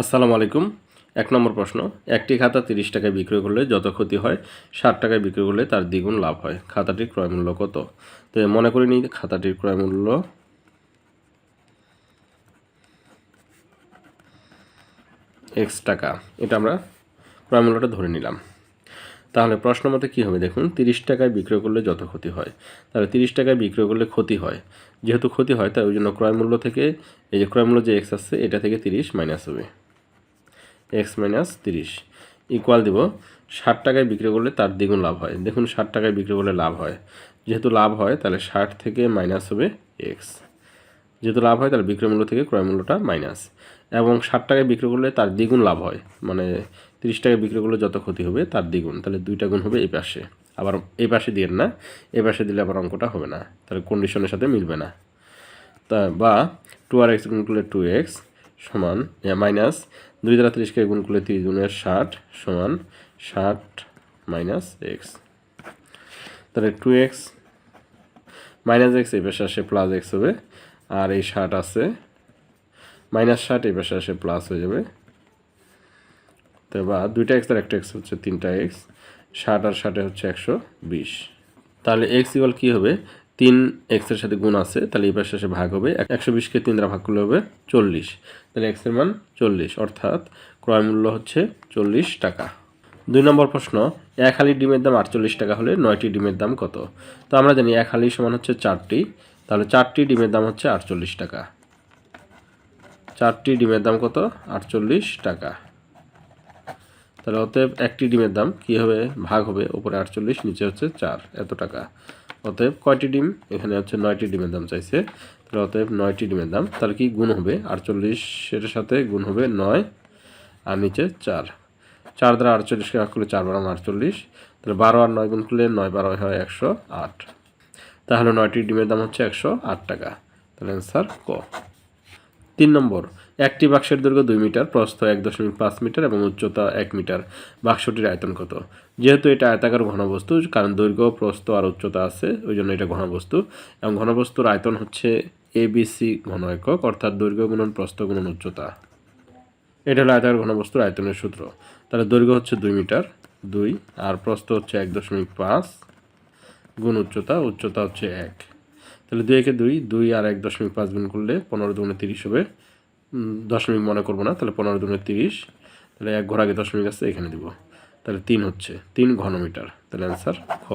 আসসালামু আলাইকুম। এক নম্বর প্রশ্ন, একটি খাতা তিরিশ টাকায় বিক্রয় করলে যত ক্ষতি হয়, ষাট টাকায় বিক্রয় করলে তার দ্বিগুণ লাভ হয়। খাতাটির ক্রয় মূল্য কত? তো মনে করি নিই খাতাটির ক্রয় মূল্য। এক্স টাকা। এটা আমরা ক্রয় মূল্যটা ধরে নিলাম। তাহলে প্রশ্ন মতে কী হবে? দেখুন, তিরিশ টাকায় বিক্রয় করলে যত ক্ষতি হয়, তাহলে তিরিশ টাকায় বিক্রয় করলে ক্ষতি হয়। যেহেতু ক্ষতি হয়, তাই ওই জন্য ক্রয় মূল্য থেকে, এই যে ক্রয় মূল্য যে এক্স আসছে, এটা থেকে তিরিশ মাইনাস হবে। এক্স মাইনাস তিরিশ ইকুয়াল দিব, ষাট টাকায় বিক্রি করলে তার দ্বিগুণ লাভ হয়। দেখুন, ষাট টাকায় বিক্রি করলে লাভ হয়। যেহেতু লাভ হয়, তাহলে ষাট থেকে মাইনাস হবে এক্স যেহেতু লাভ হয়, তাহলে বিক্রয় মূল্য থেকে ক্রয় মূল্যটা মাইনাস এবং ষাট টাকায় বিক্রি করলে তার দ্বিগুণ লাভ হয়। মানে তিরিশ টাকায় বিক্রি করলে যত ক্ষতি হবে, তার দ্বিগুণ। তাহলে দুইটা গুণ হবে এই পাশে। আবার এই পাশে দিয়ে না, এই পাশে দিলে আবার অঙ্কটা হবে না। তাহলে কন্ডিশনের সাথে মিলবে না। তা বা টু আর এক্স গুণ করলে টু এক্স সমান মাইনাস দুই দ্বারা তিরিশকে গুণ করলে তিরিশ গুণের ষাট সমান ষাট মাইনাস এক্স। তাহলে টু এক্স মাইনাস এক্স, এই পাশে আসে প্লাস এক্স হবে। আর এই ষাট আছে, মাইনাস ষাট, এই পাশে আসে প্লাস হয়ে যাবে। তো বা দুইটা এক্স আর একটা এক্স হচ্ছে তিনটা এক্স, ষাট আর ষাটে হচ্ছে একশো বিশ। তাহলে এক্স ইকুয়াল কী হবে? তিন এক্সের সাথে গুণ আছে, তাহলে এই পাশে ভাগ হবে। একশো বিশকে তিন দ্বারা ভাগ করলে হবে চল্লিশ। তাহলে এক্সের মান চল্লিশ, অর্থাৎ ক্রয় মূল্য হচ্ছে চল্লিশ টাকা। দুই নম্বর প্রশ্ন, এক হালি ডিমের দাম আটচল্লিশ টাকা হলে নয়টি ডিমের দাম কত? তো আমরা জানি এক হালি সমান হচ্ছে চারটি, তাহলে চারটি ডিমের দাম হচ্ছে আটচল্লিশ টাকা। চারটি ডিমের দাম কত? আটচল্লিশ টাকা। তাহলে অতএব একটি ডিমের দাম কী হবে? ভাগ হবে, ওপরে আটচল্লিশ, নিচে হচ্ছে চার, এত টাকা। অতএব কয়টি ডিম? এখানে হচ্ছে নয়টি ডিমের দাম চাইছে। তাহলে অতএব নয়টি ডিমের দাম। তাহলে কি গুণ হবে? আটচল্লিশের সাথে গুণ হবে নয় আর নিচে চার। চার দ্বারা আটচল্লিশকে ভাগ করলে চার বারো, আটচল্লিশ। তাহলে বারো আর নয় গুণ করলে নয় বারো হয় একশো আট। তাহলে নয়টি ডিমের দাম হচ্ছে একশো আট টাকা। তাহলে অ্যান্সার ক। তিন নম্বর। একটি বাক্সের দৈর্ঘ্য দুই মিটার, প্রস্থ এক দশমিক পাঁচ মিটার এবং উচ্চতা এক মিটার। বাক্সটির আয়তন কত? যেহেতু এটা আয়তাকার ঘনবস্তু, কারণ দৈর্ঘ্য, প্রস্থ আর উচ্চতা আছে ওই জন্য এটা ঘনবস্তু। এবং ঘনবস্তুর আয়তন হচ্ছে এবিসি ঘন একক, অর্থাৎ দৈর্ঘ্য গুণন, প্রস্থ গুণন, উচ্চতা। এটা হলো আয়তাকার ঘনবস্তুর আয়তনের সূত্র। তাহলে দৈর্ঘ্য হচ্ছে দুই মিটার, দুই, আর প্রস্থ হচ্ছে এক দশমিক পাঁচ গুণ উচ্চতা উচ্চতা হচ্ছে এক। তাহলে দুই একে দুই দুই আর এক দশমিক পাঁচ গুণ করলে পনেরো দুগুণে তিরিশ হবে। দশমিক মনে করব না, তাহলে পনেরো দুগুণে তিরিশ, তাহলে এক ঘর আগে দশমিক আছে, এখানে দিব। তাহলে তিন হচ্ছে, তিন ঘনমিটার, তাহলে অ্যান্সার খ।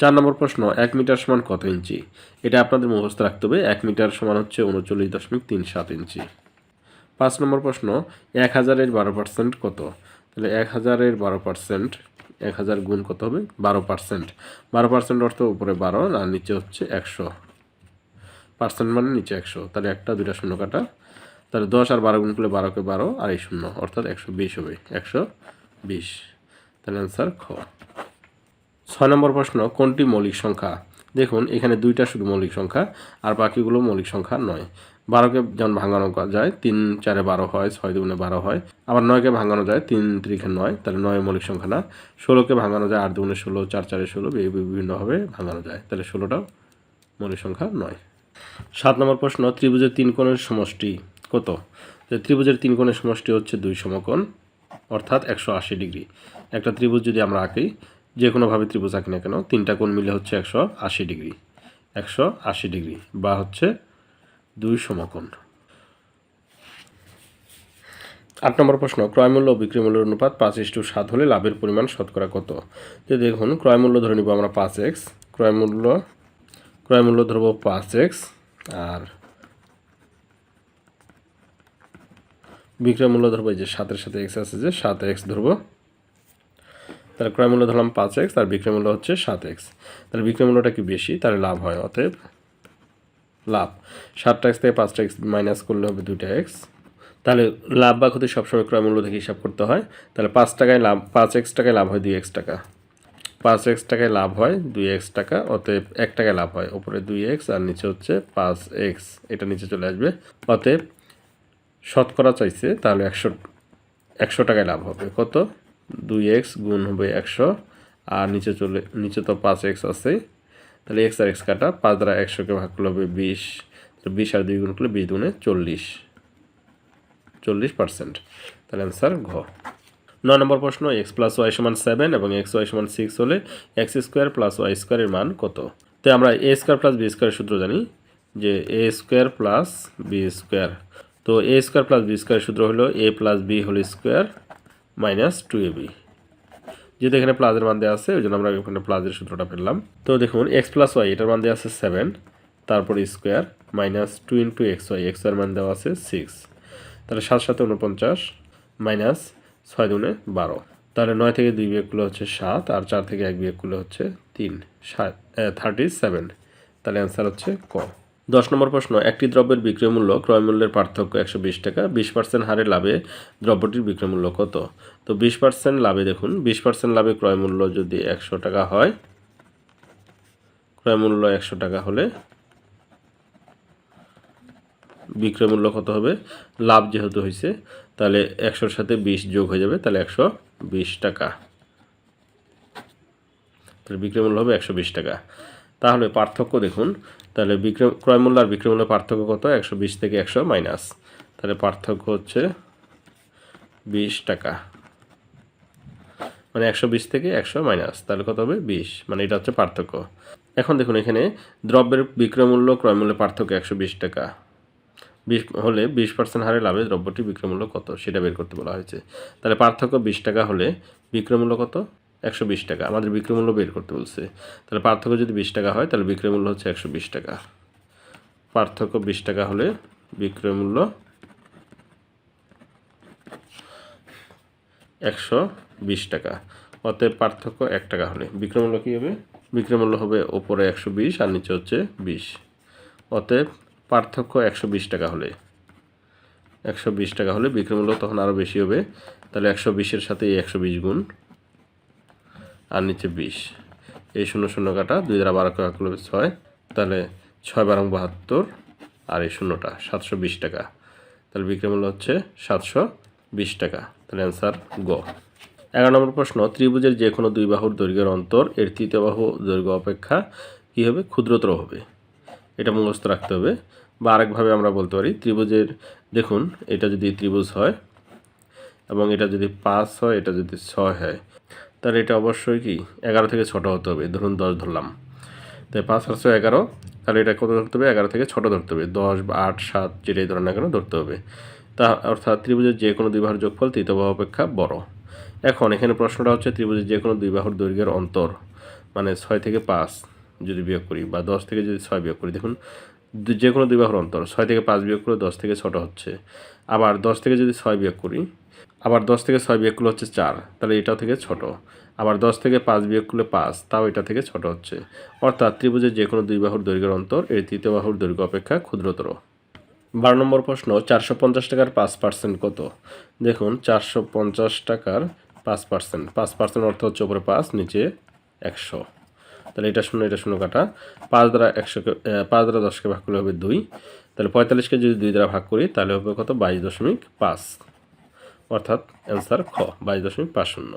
চার নম্বর প্রশ্ন, এক মিটার সমান কত ইঞ্চি? এটা আপনাদের মুখস্থ রাখতে হবে, এক মিটার সমান হচ্ছে উনচল্লিশ দশমিক তিন সাত ইঞ্চি। পাঁচ নম্বর প্রশ্ন, এক হাজারের বারো পার্সেন্ট কত? তাহলে এক হাজারের বারো পার্সেন্ট এক হাজার গুণ কত হবে? বারো পার্সেন্ট বারো পার্সেন্ট অর্থ উপরে বারো, আর নিচে হচ্ছে একশো। পার্সেন্ট মানে নিচে একশো, তাহলে একটা, দুইটা শূন্য কাটা তাহলে দশ আর বারো গুণ করলে বারোকে বারো, আর এই শূন্য, অর্থাৎ একশো বিশ হবে, একশো বিশ। তাহলে অ্যান্সার খ। ছয় নম্বর প্রশ্ন, কোনটি মৌলিক সংখ্যা? দেখুন, এখানে দুইটা শুধু মৌলিক সংখ্যা, আর বাকিগুলো মৌলিক সংখ্যা নয়। বারোকে যেমন ভাঙানো যায়, তিন চারে বারো হয়, ছয় দুগুণে বারো হয়, আবার নয়কে ভাঙানো যায়, তিন তিরিখে নয়, তাহলে নয় মৌলিক সংখ্যা না। ষোলোকে ভাঙানো যায়, আট দুগুণে ষোলো, চার চারে ষোলো বিভিন্নভাবে ভাঙানো যায়, তাহলে ষোলোটাও মৌলিক সংখ্যা নয়। সাত নম্বর প্রশ্ন, ত্রিভুজের তিন কোণের সমষ্টি। কত? যে ত্রিভুজের তিন কোণের সমষ্টি হচ্ছে দুই সমকোণ, অর্থাৎ একশো আশি ডিগ্রি। একটা ত্রিভুজ যদি আমরা আঁকি, যে কোনোভাবে ত্রিভুজ আঁকি না কেন, তিনটা কোণ মিলে হচ্ছে একশো আশি ডিগ্রি। একশো আশি ডিগ্রি বা হচ্ছে দুই সমকোণ। আট নম্বর প্রশ্ন ক্রয়মূল্য ও বিক্রয় মূল্যের অনুপাত পাঁচ ইস্টু সাত হলে লাভের পরিমাণ শতকরা কত? তো দেখুন ক্রয়মূল্য ধরে নিব আমরা পাঁচ এক্স ক্রয়মূল্য ক্রয়মূল্য ধরব পাঁচ এক্স, আর বিক্রয় মূল্য ধরবো এই যে সাতের সাথে এক্স আছে যে সাত এক্স ধরবো। তাহলে ক্রয় মূল্য ধরলাম পাঁচ এক্স আর বিক্রয় মূল্য হচ্ছে সাত এক্স তাহলে বিক্রয় মূল্যটা কি বেশি? তাহলে লাভ হয়, অতএব লাভ। সাতটা এক্স থেকে পাঁচটা এক্স মাইনাস করলে হবে দুইটা এক্স তাহলে লাভ বা ক্ষতি সবসময় ক্রয় মূল্য থেকে হিসাব করতে হয়। তাহলে পাঁচ টাকায় লাভ, পাঁচ এক্স টাকায় লাভ হয় দুই এক্স টাকা। পাঁচ এক্স টাকায় লাভ হয় দুই এক্স টাকা, অতএব এক টাকায় লাভ হয়। উপরে দুই এক্স আর নিচে হচ্ছে পাঁচ এক্স এটা নিচে চলে আসবে। অতএব শতকরা চাইছে, তাহলে একশো একশো টাকায় লাভ হবে। কত? দুই এক্স গুণ হবে একশো, আর নিচে চলে, নিচে তো পাঁচ এক্স আছে। তাহলে এক্স আর এক্স কাটা, পাঁচ দ্বারা একশোকে ভাগ করলে হবে বিশ। তো বিশ আর দুই গুণ করলে বিশ দুগুণে চল্লিশ। চল্লিশ পার্সেন্ট। তাহলে অ্যান্সার ঘ। নয় নম্বর প্রশ্ন, এক্স প্লাস ওয়াই সমান সেভেন এবং এক্স ওয়াই সমান সিক্স হলে এক্স স্কোয়ার প্লাস ওয়াই স্কোয়ারের মান কত? তো আমরা এ স্কোয়ার প্লাস বি স্কোয়ারের সূত্র জানি যে A square plus B square. তো এ স্কোয়ার প্লাস বি স্কোয়ারের সূত্র হলো A plus B whole square minus two A B যেহেতু এখানে প্লাসের মান দেওয়া আছে ওই জন্য আমরা এখানে প্লাসের সূত্রটা ফেললাম তো দেখুন এক্স প্লাস ওয়াই এটার মান দেওয়া আছে সেভেন তারপর square minus two into X Y X war মান দেওয়া আছে সিক্স তাহলে সাত সাথে উনপঞ্চাশ মাইনাস ছয় দুনে বারো। তাহলে নয় থেকে দুই বিয়োগগুলো হচ্ছে সাত, আর চার থেকে এক বিয়োগগুলো হচ্ছে তিন। সাত থার্টি সেভেন তাহলে অ্যান্সার হচ্ছে ক। দশ নম্বর প্রশ্ন, একটি দ্রব্যের বিক্রয় মূল্য ক্রয় মূল্যের পার্থক্য একশো বিশ টাকা, বিশ পার্সেন্ট হারে লাভে দ্রব্যটির বিক্রয় মূল্য কত? তো বিশ পার্সেন্ট লাভে দেখুন, বিশ পার্সেন্ট লাভে ক্রয় মূল্য যদি একশো টাকা হয়, ক্রয় মূল্য একশো টাকা হলে বিক্রয় মূল্য কত হবে? লাভ যেহেতু হয়েছে তাহলে একশোর সাথে বিশ যোগ হয়ে যাবে, তাহলে একশো বিশ টাকা। তাহলে বিক্রয় মূল্য হবে একশো বিশ টাকা। তাহলে পার্থক্য দেখুন তাহলে বিক্রয় ক্রয় মূল্য আর বিক্রয় পার্থক্য কত? একশো বিশ থেকে একশো মাইনাস। তাহলে পার্থক্য হচ্ছে বিশ টাকা। মানে একশো বিশ থেকে একশো মাইনাস, তাহলে কত হবে? বিশ। মানে এটা হচ্ছে পার্থক্য। এখন দেখুন এখানে দ্রব্যের বিক্রয় মূল্য ক্রয় পার্থক্য একশো বিশ টাকা। বিশ হলে বিশ পার্সেন্ট হারে লাভে দ্রব্যটি বিক্রয় মূল্য কত? সেটা বের করতে বলা হয়েছে। তাহলে পার্থক্য বিশ টাকা হলে বিক্রয় মূল্য কত? একশো বিশ টাকা। আমাদের বিক্রয় মূল্য বের করতে বলছে। তাহলে পার্থক্য যদি বিশ টাকা হয়, তাহলে বিক্রয়মূল্য হচ্ছে একশো বিশ টাকা। পার্থক্য বিশ টাকা হলে বিক্রয়মূল্য একশো বিশ টাকা। অতএব পার্থক্য এক টাকা হলে। বিক্রয় মূল্য কী হবে? বিক্রয় মূল্য হবে ওপরে একশো বিশ আর নিচে হচ্ছে বিশ। অতএব পার্থক্য একশো বিশ টাকা হলে। একশো বিশ টাকা হলে বিক্রয় মূল্য তখন আরও বেশি হবে। তাহলে একশো বিশের সাথে এই একশো বিশ গুণ আর নিচে বিশ। এই শূন্য শূন্য কাটা দুই দ্বারা বারো কাটা করলে ছয়, তাহলে ছয় বারো বাহাত্তর, আর এই শূন্যটা সাতশো বিশ টাকা। তাহলে বিক্রয় মূল্য হচ্ছে সাতশো বিশ টাকা। তাহলে অ্যান্সার গ। এগারো নম্বর প্রশ্ন, ত্রিভুজের যে কোনো দুই বাহুর দৈর্ঘ্যের অন্তর, এর তৃতীয় বাহু দৈর্ঘ্য অপেক্ষা কী হবে? ক্ষুদ্রতর হবে। এটা মুখস্থ রাখতে হবে। বা আরেকভাবে আমরা বলতে পারি, ত্রিভুজের, দেখুন, এটা যদি ত্রিভুজ হয় এবং এটা যদি পাঁচ হয়, এটা যদি ছয় হয় তাহলে এটা অবশ্যই কি? এগারো থেকে ছোট হতে হবে। ধরুন দশ ধরলাম। তাই পাঁচ সাতশো এগারো, তাহলে এটা কত ধরতে হবে? এগারো থেকে ছোট ধরতে হবে। দশ বা আট, সাত, যেটাই ধরেন না কেন, ধরতে হবে। তা অর্থাৎ ত্রিভুজের যে কোনো দুই বাহুর যোগফল তৃতীয় বাহু অপেক্ষা বড়। এখন এখানে প্রশ্নটা হচ্ছে ত্রিভুজের যে কোনো দুই বাহুর দৈর্ঘ্যের অন্তর মানে ছয় থেকে পাঁচ যদি বিয়োগ করি বা দশ থেকে যদি ছয় বিয়োগ করি। দেখুন, যে কোনো দুই বাহুর অন্তর, ছয় থেকে পাঁচ বিয়োগ করে দশ থেকে ছোট হচ্ছে। আবার দশ থেকে যদি ছয় বিয়োগ করি আবার দশ থেকে ছয় বিয়োগ করলে হচ্ছে চার, তাহলে এটাও থেকে ছোট। আবার দশ থেকে পাঁচ বিয়োগ করলে পাঁচ, তাও এটা থেকে ছোট হচ্ছে। অর্থাৎ ত্রিভুজের যে কোনো দুই বাহুর দৈর্ঘ্যের অন্তর, এর তৃতীয় বাহুর দৈর্ঘ্য অপেক্ষা ক্ষুদ্রতর। বারো নম্বর প্রশ্ন, চারশো পঞ্চাশ টাকার পাঁচ পার্সেন্ট কত? দেখুন, চারশো পঞ্চাশ টাকার পাঁচ পার্সেন্ট। পাঁচ পার্সেন্ট অর্থ হচ্ছে উপরে পাঁচ, নিচে একশো। তাহলে এটা শূন্য এটা শূন্য কাটা। পাঁচ দ্বারা একশোকে পাঁচ দ্বারা দশকে ভাগ করলে হবে দুই। তাহলে পঁয়তাল্লিশকে যদি দুই দ্বারা ভাগ করি, তাহলে হবে কত? বাইশ দশমিক পাঁচ। অর্থাৎ অ্যান্সার খ, বাইশ দশমিক পাঁচ শূন্য।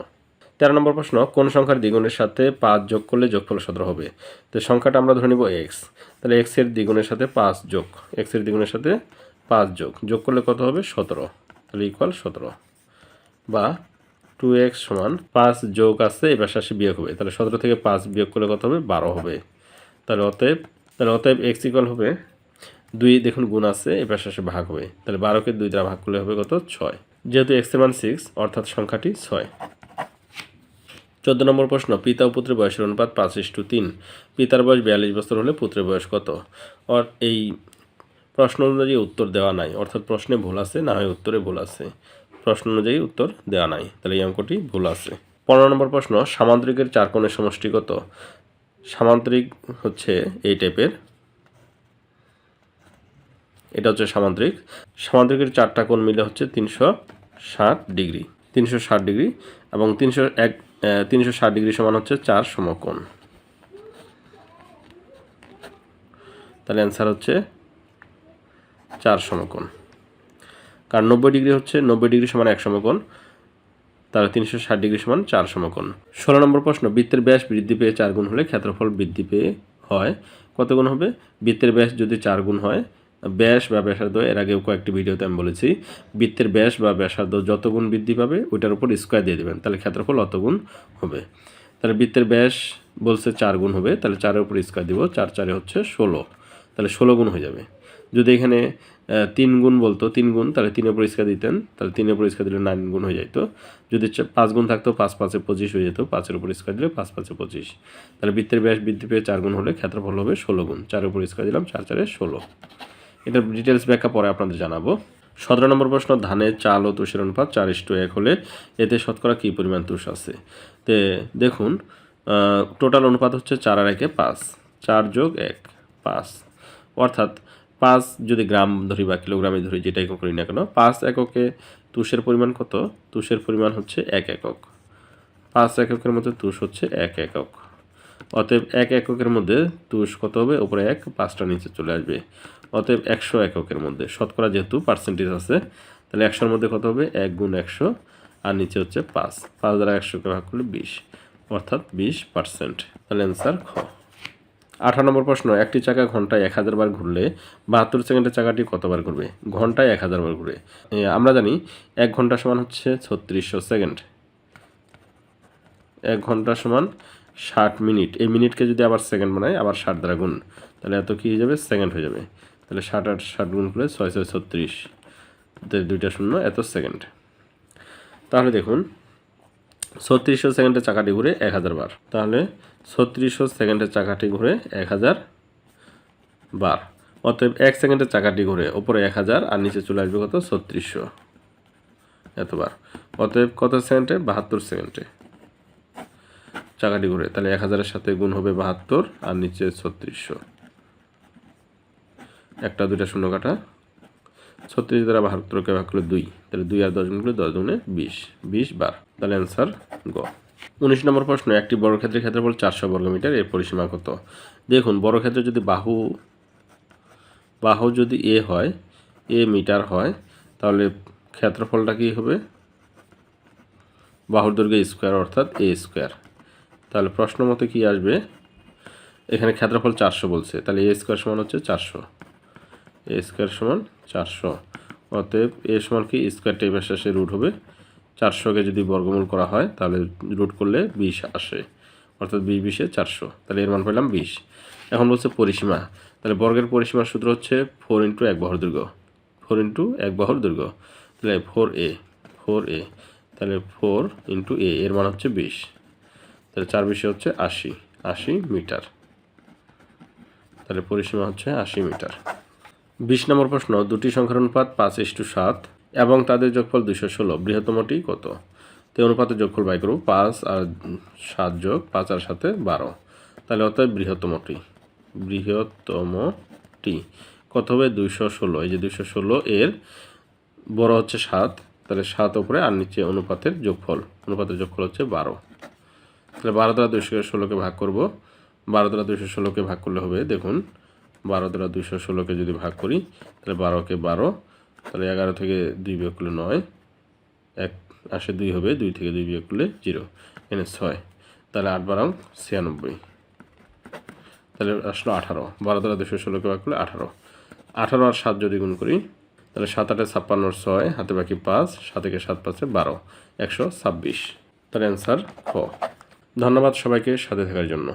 তেরো নম্বর প্রশ্ন, কোন সংখ্যার দ্বিগুণের সাথে পাঁচ যোগ করলে যোগফল সতেরো হবে? তো সংখ্যাটা আমরা ধরে নিব এক্স তাহলে এক্সের দ্বিগুণের সাথে পাঁচ যোগ এক্সের দ্বিগুণের সাথে পাঁচ যোগ। যোগ করলে কত হবে? সতেরো। তাহলে ইকুয়াল সতেরো। বা টু এক্স সমান পাঁচ যোগ আছে, এবার শেষে বিয়োগ হবে। তাহলে সতেরো থেকে পাঁচ বিয়োগ করলে কত হবে? বারো হবে। তাহলে অতএব তাহলে অতএব এক্স ইকুয়াল হবে দুই, দেখুন গুণ আছে, এবার শেষে ভাগ হবে। তাহলে বারোকে দুই দ্বারা ভাগ করলে হবে কত? ছয়। যেহেতু এক্সের মান সিক্স অর্থাৎ সংখ্যাটি ছয়। চোদ্দ নম্বর প্রশ্ন, পিতা ও পুত্রের বয়সের অনুপাত পাঁচ ইস্টু তিন। পিতার বয়স বিয়াল্লিশ বছর হলে পুত্রের বয়স কত? অর এই প্রশ্ন অনুযায়ী উত্তর দেওয়া নাই। অর্থাৎ প্রশ্নে ভুল আছে, না হয় উত্তরে ভুল আছে। প্রশ্ন অনুযায়ী উত্তর দেওয়া নাই, তাহলে এই অঙ্কটি ভুল আছে। পনেরো নম্বর প্রশ্ন, সামান্তরিকের চার কোণের সমষ্টি কত? সামান্তরিক হচ্ছে এই টাইপের এটা হচ্ছে সামান্তরিক। সামান্তরিকের চারটা কোণ মিলে হচ্ছে তিনশো ষাট ডিগ্রি। তিনশো ষাট ডিগ্রি এবং তিনশো এক তিনশো ষাট ডিগ্রি সমান হচ্ছে চার সমকোণ। তাহলে অ্যান্সার হচ্ছে চার সমকোণ। কারণ নব্বই ডিগ্রি হচ্ছে নব্বই ডিগ্রি সমান এক সমকোণ, তাহলে তিনশো ষাট ডিগ্রি সমান চার সমকোণ। ষোলো নম্বর প্রশ্ন, বৃত্তের ব্যাস বৃদ্ধি পেয়ে চার গুণ হলে ক্ষেত্রফল বৃদ্ধি পেয়ে হয়। কত গুণ হবে? বৃত্তের ব্যাস যদি চার গুণ হয় ব্যাস বা ব্যাসার্ধ, এর আগেও কয়েকটি ভিডিওতে আমি বলেছি, বৃত্তের ব্যাস বা ব্যাসার্ধ যত গুণ বৃদ্ধি পাবে, ওইটার উপর স্কোয়ার দিয়ে দেবেন, তাহলে ক্ষেত্রফল অত গুণ হবে। তাহলে বৃত্তের ব্যাস বলছে চার গুণ হবে, তাহলে চারের উপর স্কোয়ার দিব, চার চারে হচ্ছে ষোলো, তাহলে ষোলো গুণ হয়ে যাবে। যদি এখানে তিন গুণ বলতো, তিন গুণ, তাহলে তিনের পরিষ্কার দিতেন, তাহলে তিনের পরিষ্কার দিলে নাইন গুণ হয়ে যেত যদি পাঁচ গুণ থাকতো, পাঁচ পাঁচে পঁচিশ হয়ে যেত, পাঁচের উপর স্কোয়ার দিলে পাঁচ পাঁচে পঁচিশ। তাহলে বৃত্তের ব্যাস বৃদ্ধি পেয়ে চার গুণ হলে ক্ষেত্রফল হবে ষোলো গুণ, চারের উপর স্কোয়ার দিলাম, চার চারে ষোলো। এটার ডিটেলস ব্যাখ্যা পরে আপনাদের জানাব। সতেরো নম্বর প্রশ্ন, ধানে চাল ও তুষের অনুপাত চার ইস্টু এক হলে এতে শতকরা কী পরিমাণ তুষ আছে? তে দেখুন টোটাল অনুপাত হচ্ছে চার আর একে পাঁচ, চার যোগ এক, পাঁচ। অর্থাৎ পাঁচ যদি গ্রাম ধরি বা কিলোগ্রামে ধরি যেটা যেটাই করি না কেন, পাঁচ এককে তুষের পরিমাণ কত? তুষের পরিমাণ হচ্ছে এক একক। পাঁচ এককের মধ্যে তুষ হচ্ছে এক একক। অতএব এক এককের মধ্যে তুষ কত হবে? ওপরে এক, পাঁচটা নিচে চলে আসবে। অতএব একশো এককের মধ্যে। শতকরা যেহেতু পার্সেন্টেজ আছে, তাহলে একশোর মধ্যে কত হবে? এক গুণ একশো, আর নিচে হচ্ছে পাঁচ। পাঁচ দ্বারা একশোকে ভাগ করলে বিশ, অর্থাৎ বিশ পার্সেন্ট তাহলে অ্যান্সার খ। আঠারো নম্বর প্রশ্ন, একটি চাকা ঘন্টায় এক হাজার বার ঘুরলে বাহাত্তর সেকেন্ডের চাকাটি কতবার ঘুরবে? ঘন্টায় এক হাজার বার ঘুরে। আমরা জানি এক ঘণ্টা সমান হচ্ছে ছত্রিশশো সেকেন্ড। এক ঘণ্টা সমান ষাট মিনিট। এই মিনিটকে যদি আবার সেকেন্ড বানাই, আবার ষাট দ্বারা গুণ, তাহলে এত কী হয়ে যাবে? সেকেন্ড হয়ে যাবে। তাহলে ষাট আট, ষাট গুণ করে ছয় ছয়, ছত্রিশ। দুইটা শূন্য, এত সেকেন্ড তাহলে দেখুন, ছত্রিশশো সেকেন্ডে চাকাটি ঘুরে এক হাজার বার। তাহলে ছত্রিশশো সেকেন্ডের চাকাটি ঘুরে এক হাজার বার। অতএব এক সেকেন্ডে চাকাটি ঘুরে ওপরে এক হাজার আর নিচে চলে আসবে কত? ছত্রিশশো। এতবার অতএব কত সেকেন্ডে বাহাত্তর সেকেন্ডে চাকাটি ঘুরে, তাহলে এক হাজারের সাথে গুণ হবে বাহাত্তর আর নিচে ছত্রিশশো। একটা, দুইটা শূন্য কাটা ছত্রিশ দ্বারা বাহাত্তরকে ভাগ করলে দুই। তাহলে দুই আর দশ গুণ করলে দশ গুণে বিশ। বিশ বার। তাহলে অ্যান্সার গ। উনিশ নম্বর প্রশ্ন, একটি বর্গক্ষেত্রের ক্ষেত্রফল চারশো বর্গমিটার, এর পরিসীমা কত? দেখুন বর্গক্ষেত্রে যদি বাহু বাহু যদি এ হয়, এ মিটার হয়, তাহলে ক্ষেত্রফলটা কী হবে? বাহুর দৈর্ঘ্য স্কোয়ার, অর্থাৎ এ স্কোয়ার। তাহলে প্রশ্ন মতে কী আসবে? এখানে ক্ষেত্রফল চারশো বলছে। তাহলে এ স্কোয়ার সমান হচ্ছে চারশো। এ স্কোয়ার সমান চারশো। অতএব এ সমান কি? স্কোয়ার টেপের শেষে রুট হবে। চারশোকে যদি বর্গমূল করা হয়, তাহলে রুট করলে বিশ আসে। অর্থাৎ বিশ বিশে চারশো। তাহলে এর মান পেলাম বিশ। এখন বলছে পরিসীমা। তাহলে বর্গের পরিসীমার সূত্র হচ্ছে ফোর ইন্টু এক বহর দৈর্ঘ্য। ফোর ইন্টু এক বহর দৈর্ঘ্য। তাহলে ফোর এ ফোর এ তাহলে ফোর ইন্টু এ এর মান হচ্ছে বিশ। তাহলে চার বিশে হচ্ছে আশি। আশি মিটার। তাহলে পরিসীমা হচ্ছে আশি মিটার। বিশ নম্বর প্রশ্ন, দুটি সংখ্যার অনুপাত পাঁচ ইস্টু সাত এবং তাদের যোগফল দুশো ষোলো। বৃহত্তমটি কত? তো এই অনুপাতের যোগফল বাই করব পাঁচ আর সাত যোগ পাঁচ আর সাথে বারো। তাহলে অতএব বৃহত্তমটি বৃহত্তমটি কত হবে? দুইশো ষোলো। এই যে দুইশো ষোলো এর বড় হচ্ছে সাত। তাহলে সাত উপরে আর নিচে অনুপাতের যোগফল। অনুপাতের যোগফল হচ্ছে বারো। তাহলে বারো দ্বারা দুইশো ষোলোকে ভাগ করব। বারো দ্বারা দুইশো ষোলোকে ভাগ করলে হবে, দেখুন বারো দ্বারা দুশো ষোলোকে যদি ভাগ করি, তাহলে বারোকে বারো, তাহলে এগারো থেকে দুই বিয়োগ করলে নয়, এক আসে দুই হবে, দুই থেকে দুই বিয়োগ করলে জিরো এনে ছয়, তাহলে আট বারো ছিয়ানব্বই। তাহলে আসলো আঠারো বারো দ্বারা দুশো ষোলোকে ভাগ করলে আঠারো আঠারো আর সাত যদি গুণ করি, তাহলে সাত আটে ছাপ্পান্ন ছয়, হাতে বাকি পাঁচ, সাত থেকে সাত পাঁচে বারো, একশো ছাব্বিশ, তাহলে অ্যান্সার খ ধন্যবাদ সবাইকে সাথে থাকার জন্য।